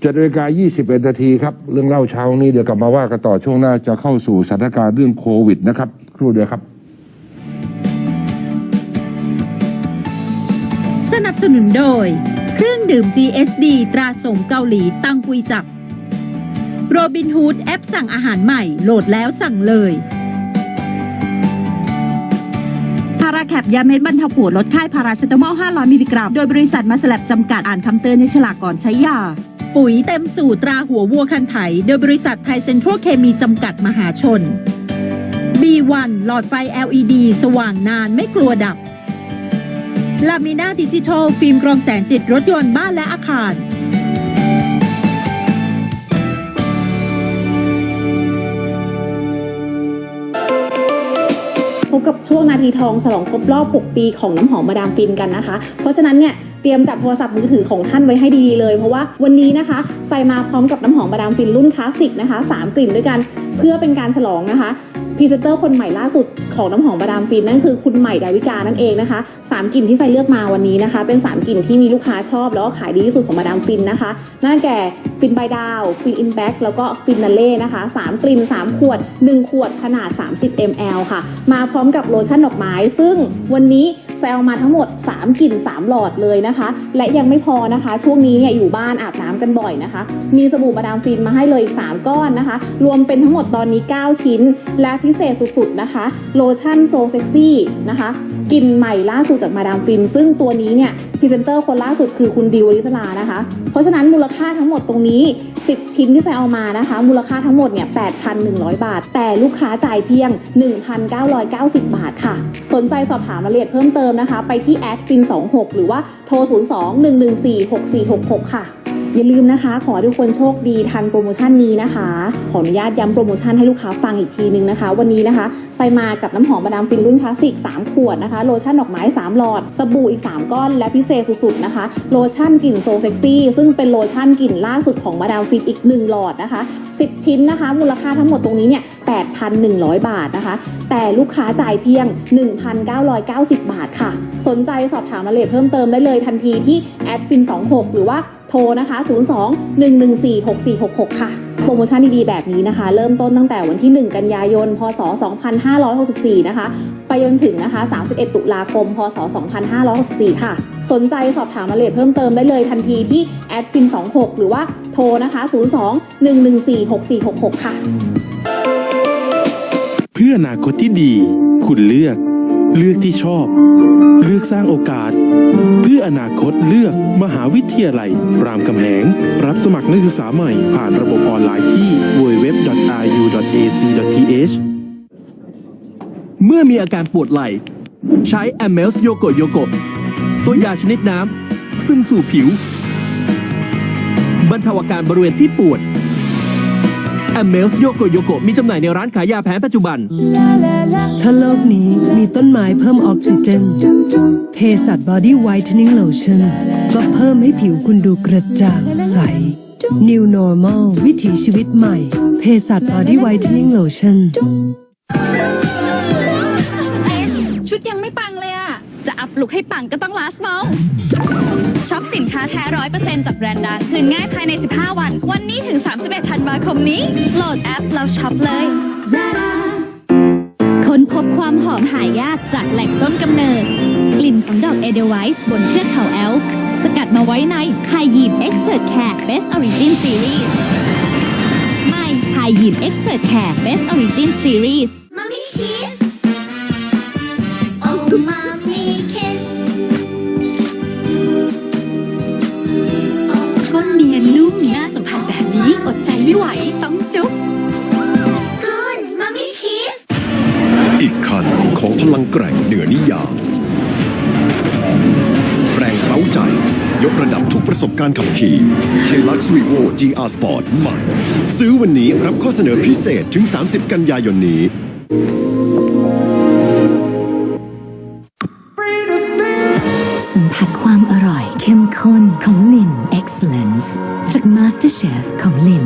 เจ็ดนาฬิกา21นาทีครับ เรื่องเล่าเช้านี้เดี๋ยวกลับมาว่ากันต่อช่วงหน้าจะเข้าสู่สถานการณ์เรื่องโควิดนะครับ ครู่เดียวครับ สนับสนุนโดย เครื่องดื่ม GSD ตราสมเกาหลีตังกุยจับโรบินฮูดแอปสั่งอาหารใหม่โหลดแล้วสั่งเลยพาราแคปยาเม็ดบรรเทาปวดลดไข้พาราเซตามอล 500 มิลลิกรัม โดยบริษัทมาสแลบจำกัดอ่านคำเตือนในฉลากก่อนใช้ยา ปุ๋ยเต็มสูตรตราหัววัวคันไถ โดยบริษัทไทยเซ็นทรัลเคมีจำกัดมหาชน B1 หลอดไฟ LED สว่างนานไม่กลัวดับลามิน่าดิจิทัลฟิล์มกรองแสงติดรถยนต์บ้านและอาคาร บกับช่วงนาทีทองฉลองครบรอบ 6 ปีของน้ำหอมมาดามฟินกันนะคะ เพราะฉะนั้นเนี่ยเตรียมจับโทรศัพท์มือถือของท่านไว้ให้ดีๆเลย เพราะว่าวันนี้นะคะใส่มาพร้อมกับน้ำหอมมาดามฟินรุ่นคลาสสิกนะคะ 3 กลิ่นด้วยกันเพื่อเป็นการฉลองนะคะ พรีเซนเตอร์คนใหม่ล่าสุดของน้ำหอมมาดามฟินนั่นคือคุณใหม่ดาวิกานั่นเองนะคะสามกลิ่นที่ใส่เลือกมาวันนี้นะคะ เป็นสามกลิ่นที่มีลูกค้าชอบ แล้วก็ขายดีที่สุดของมาดามฟินนะคะนั่นแก่ฟินบดาว ฟินอินแบ็กแล้วก็ฟินนาเล่นะคะสามกลิ่นสามขวด 1 ขวดขนาด 30 ml ค่ะ มาพร้อมกับโลชั่นดอกไม้ ซึ่งวันนี้แซลมาทั้งหมด 3 กลิ่น 3 หลอดเลยนะคะ และยังไม่พอนะคะ ช่วงนี้เนี่ยอยู่บ้านอาบน้ำกันบ่อยนะคะ มีสบู่มาดามฟินมาให้เลยอีก 3 ก้อนนะคะ รวมเป็นทั้งหมดตอนนี้ 9 ชิ้น และพิเศษสุดๆนะคะ โลชั่นโซเซ็กซี่นะคะกลิ่นใหม่ล่าสุดจากมาดามฟิน ซึ่งตัวนี้เนี่ยพรีเซนเตอร์คนล่าสุดคือคุณดิวอลิสลานะคะ เพราะฉะนั้นมูลค่าทั้งหมดตรงนี้ 10 ชิ้นที่ใส่เอามานะคะ มูลค่าทั้งหมดเนี่ย 8,100 บาท แต่ลูกค้าจ่ายเพียง 1,990 บาทค่ะ สนใจสอบถามรายละเอียดเพิ่มเติมนะคะ ไปที่แอดฟิน26 หรือว่าโทร 02-114-6466 ค่ะ อย่าลืมนะคะ ขอให้ทุกคนโชคดีทันโปรโมชั่นนี้นะคะ ขออนุญาตย้ำโปรโมชั่นให้ลูกค้าฟังอีกทีนึงนะคะ วันนี้นะคะไซมากับน้ำหอมมาดามฟินรุ่นคลาสสิก3ขวดนะคะโลชั่นดอกไม้ 3 หลอด สบู่อีก 3 ก้อน และพิเศษสุดๆนะคะ โลชั่นกลิ่นโซเซ็กซี่ซึ่งเป็นโลชั่นกลิ่นล่าสุดของมาดามฟินอีก 1 หลอดนะคะ 10 ชิ้นนะคะ มูลค่าทั้งหมดตรงนี้เนี่ย8,100 บาทนะคะ แต่ลูกค้าจ่ายเพียง 1,990 บาทค่ะ สนใจสอบถามรายละเอียดเพิ่มเติมได้เลยทันทีที่แอดฟิน26หรือว่า โทรนะคะ 02 114 6466 ค่ะ โปรโมชั่นดีๆ แบบนี้นะคะ เริ่มต้นตั้งแต่วันที่ 1 กันยายน พศ 2564 นะคะ ไปจนถึงนะคะ 31 ตุลาคม พศ 2564 ค่ะ สนใจสอบถามรายละเอียดเพิ่มเติมได้เลยทันทีที่แอดฟิน26 หรือว่าโทรนะคะ 02 114 6466 ค่ะ เพื่ออนาคตที่ดี คุณเลือก เลือกที่ชอบ เลือกสร้างโอกาส เพื่ออนาคตเลือกมหาวิทยาลัย รามคำแหง รับสมัครนักศึกษาใหม่ ผ่านระบบออนไลน์ที่ www.ru.ac.th เมื่อมีอาการปวดไหล่ ใช้ a m e l s y o g o y o g o ตัวยาชนิดน้ำซึมสู่ผิว บรรเทาอาการบริเวณที่ปวด a m e l s y o g o y o g o มีจำหน่ายในร้านขายยาแผนปัจจุบัน ถ้าโลกนี้มีต้นไม้เพิ่มออกซิเจนเภสัช Body Whitening Lotion ก็เพิ่มให้ผิวคุณดูกระจ่างใส New Normal วิถีชีวิตใหม่เภสัช Body Whitening Lotion ชุดยังไม่ปังเลยอะ จะอัพลุกให้ปังก็ต้อง last m o ช็อปสินค้าแท้ร้อยเปอร์เซ็นต์จากแบรนด์ดัง คืนง่ายภายใน 15 วัน วันนี้ถึง 31 ธันวาคมนี้ โหลดแอปแล้วช็อปเลย Zara ค้นพบความหอมหายากจากแหล่งต้นกำเนิด กลิ่นของดอกเอเดไวส์บนเทือกเขาแอลสกัดมาไว้ในไฮยีน Expert Care Best Origin Series ใหม่ไฮยีน Expert Care Best Origin Series Mommy kiss. อดใจไม่ไหวต้องจุ๊บ Good, mommy kiss. อีกคันของพลังแกร่งเหนือนิยามแรงเร้าใจ ยกระดับทุกประสบการณ์ขับขี่ Hilux Revo GR Sport ใหม่ซื้อวันนี้รับข้อเสนอพิเศษถึง 30 กันยายนนี้ สัมผัสความอร่อยเข้มข้นของลิน Excellence จาก MasterChef ของลิน